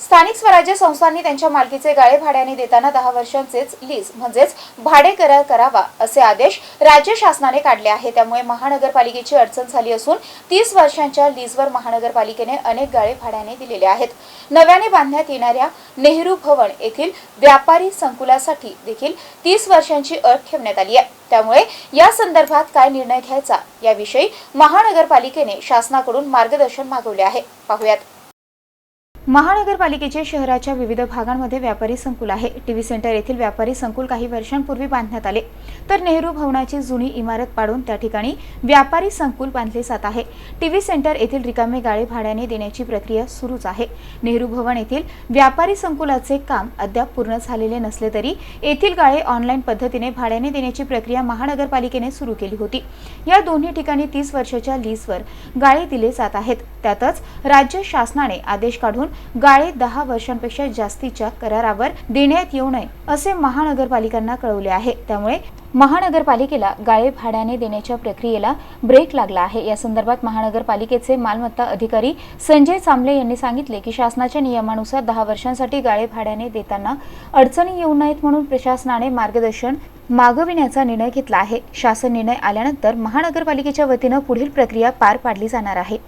स्थानिक स्वराज्य संस्थांनी त्यांच्या मालकीचे गाळे भाड्याने देताना दहा वर्षांचेच लीज म्हणजेच भाडे करार करावा असे आदेश राज्य शासनाने काढले आहे. त्यामुळे महानगरपालिकेची अडचण झाली असून तीस वर्षांच्या लीजवर महानगरपालिकेने अनेक गाळे भाड्याने दिलेले आहेत. नव्याने बांधण्यात येणाऱ्या नेहरू भवन येथील व्यापारी संकुलासाठी देखील तीस वर्षांची अट ठेवण्यात आली आहे. त्यामुळे या संदर्भात काय निर्णय घ्यायचा याविषयी महानगरपालिकेने शासनाकडून मार्गदर्शन मागवले आहे. पाहुयात. महानगरपालिकेचे शहराच्या विविध भागांमध्ये व्यापारी संकुल आहे. टी व्ही सेंटर येथील व्यापारी संकुल काही वर्षांपूर्वी बांधण्यात आले. तर नेहरू भवनाची जुनी इमारत पाडून त्या ठिकाणी व्यापारी संकुल बांधले जात आहे. टी व्ही सेंटर येथील रिकामे गाळे भाड्याने देण्याची प्रक्रिया सुरूच आहे. नेहरू भवन येथील व्यापारी संकुलाचे काम अद्याप पूर्ण झालेले नसले तरी येथील गाळे ऑनलाईन पद्धतीने भाड्याने देण्याची प्रक्रिया महानगरपालिकेने सुरू केली होती. या दोन्ही ठिकाणी तीस वर्षाच्या लीजवर गाळे दिले जात आहेत. त्यातच राज्य शासनाने आदेश काढून गाळे दहा वर्षांपेक्षा जास्तीच्या करारावर देण्यात येऊ नये असे महानगरपालिकांना कळवले आहे. त्यामुळे महानगरपालिकेला गाळे भाड्याने देण्याच्या प्रक्रियेला ब्रेक लागला आहे. या संदर्भात महानगरपालिकेचे मालमत्ता अधिकारी संजय चांबले यांनी सांगितले की शासनाच्या नियमानुसार दहा वर्षांसाठी गाळे भाड्याने देताना अडचणी येऊ नयेत म्हणून प्रशासनाने मार्गदर्शन मागविण्याचा निर्णय घेतला आहे. शासन निर्णय आल्यानंतर महानगरपालिकेच्या वतीनं पुढील प्रक्रिया पार पाडली जाणार आहे.